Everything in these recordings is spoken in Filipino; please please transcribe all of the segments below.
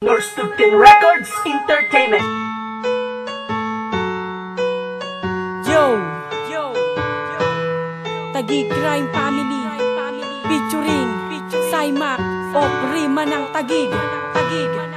Norstupin Records Entertainment. Yo! Yo! Tagig Crime Family Featuring Saimak of Rima ng Tagig Tagig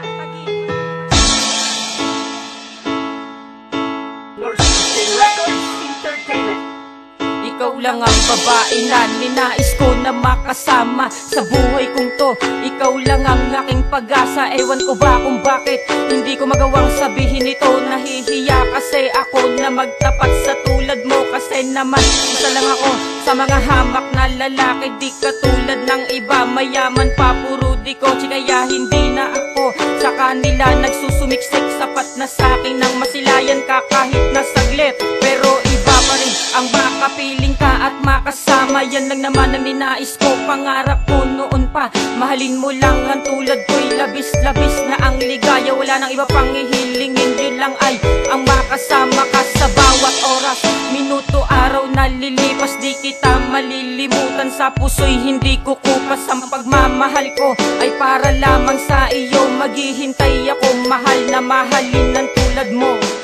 Ikaw lang ang babae na ninais ko na makasama Sa buhay kong to. Ikaw lang ang aking pag-asa. Ewan ko ba kung bakit Hindi ko magawang sabihin ito. Nahihiya kasi ako na magtapat sa tulad mo. Kasi naman isa lang ako sa mga hamak na lalaki. Di katulad ng iba Mayaman pa puro di ko Kaya hindi na ako sa kanila Nagsusumiksik. Sapat na sa akin Nang masilayan ka kahit na saglit Yan lang naman ang ninais ko. Pangarap ko noon pa Mahalin mo lang ang tulad ko'y labis-labis na ang ligaya. Wala nang iba pang ihilingin Yun lang ay ang makasama ka sa bawat oras. Minuto, araw na lilipas Di kita malilimutan. Sa puso'y hindi ko kupas Ang pagmamahal ko ay para lamang sa iyo. Maghihintay ako mahal na mahalin ng tulad mo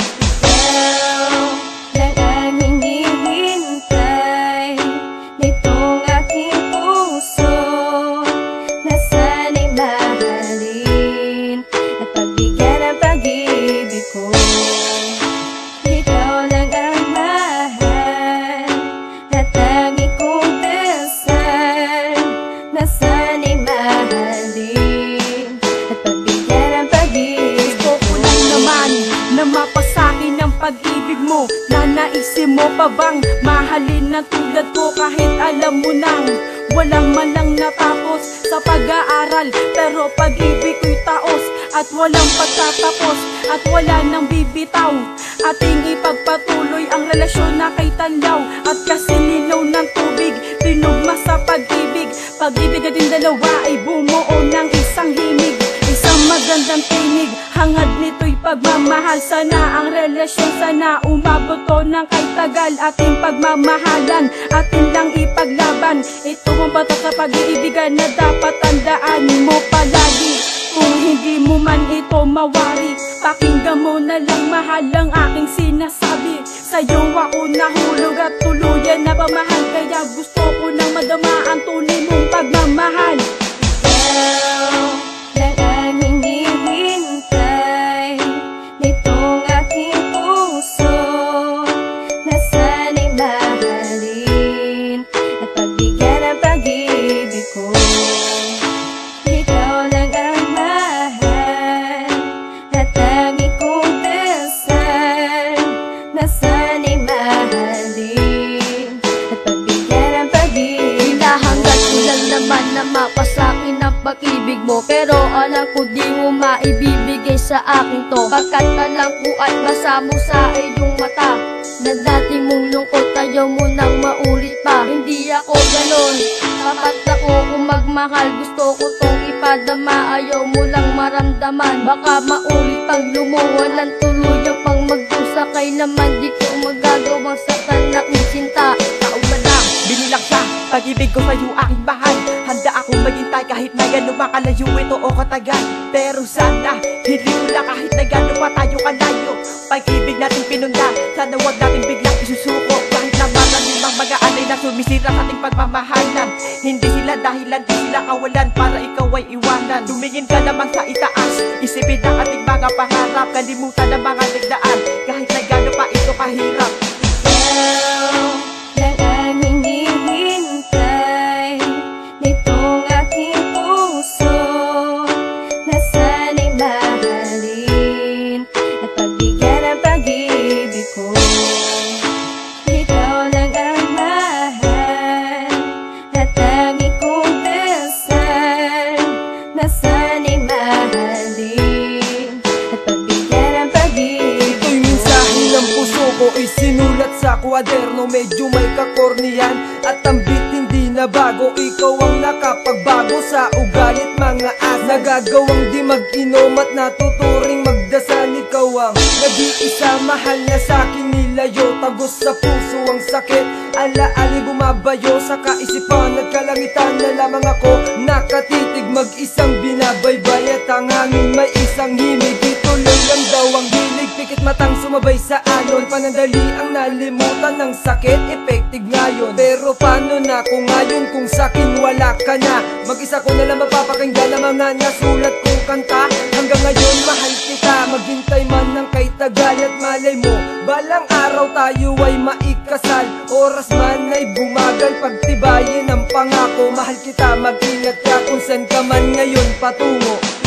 Nasana'y mahalin. At pagbigyan ng pag-ibig Gusto naman na mapasakin ang pag-ibig mo. Nanaisin mo pa bang mahalin na tulad ko kahit alam mo nang Walang man lang natapos sa pag-aaral. Pero pag-ibig ko'y taos at walang pagtatapos At wala nang bibitaw. Ating ipagpatuloy ang relasyon na kay tanlaw At kasi lilaw ng tubig Tinugma sa pag-ibig Pag-ibig natin dalawa ay bumuo ng isang himig Isang magandang tinig. Hangad nito'y pagmamahal Sana ang relasyon Sana umabot to ng kay tagal pagmamahalan Atin lang ipaglaban. Ito ang batas sa pag-iibigan Na dapat tandaan mo palagi. Kung hindi mo man ito mawari Pakinggan mo na lang mahal ang aking sinasabi. Sa'yo ako nahulog at tuluyan na pamahal. Kaya gusto ko nang madama ang tunay mong pagmamahal naman na mapasakin ang pag-ibig mo Pero alam ko di mo maibibigay sa akin to. Pagkat alam ko at basa mo sa iyong mata. Na dati mong lungkot ayaw mo nang maulit pa. Hindi ako ganon. Kapag ako kung magmahal Gusto ko tong ipadama. Ayaw mo lang maramdaman. Baka maulit pag lumuwan ng tuluyang pang magdusa Kailaman di ko magagawang saktan na sinta Taon na na, binilang sa Pag-ibig ko sa'yo aking akong maghintay kahit na gano'n makalayo ito o katagal. Pero sana, hindi lang kahit na gano'n pa tayo kalayo. Pag-ibig natin pinunda, sana wag natin biglang isusuko. Kahit na maraming mga alay na sumisira sa ating pagmamahalan. Hindi sila dahilan, di sila kawalan para ikaw ay iwanan. Tumingin ka naman sa itaas, isipin ang ating mga pangarap. Kalimutan ang mga nagdaan, sa Medyo may kakornihan. At ang beat hindi na bago. Ikaw ang nakapagbago sa ugalit mga as Nagagawang di mag-inom at natuturing magdasal. Ikaw ang nag-iisa. Mahal na sa'kin nila layo Tagos sa puso ang sakit. Alaali bumabayo sa kaisipan At kalangitan na lamang ako. Nakatitig mag-isang binabaybay At ang hangin may isang himig matang sumabay sa alon Panandali ang nalimutan ng sakit Effective ngayon. Pero paano na kung ngayon Kung sakin wala ka na? Mag-isa ko na lang mapapakinggan Ang mga nasulat kong kanta. Hanggang ngayon mahal kita. Maghintay man ng kay tagal At malay mo Balang araw tayo ay maikasal. Oras man ay bumagal Pagtibayin ang pangako. Mahal kita mag-ingat ka Kung saan ka man ngayon patungo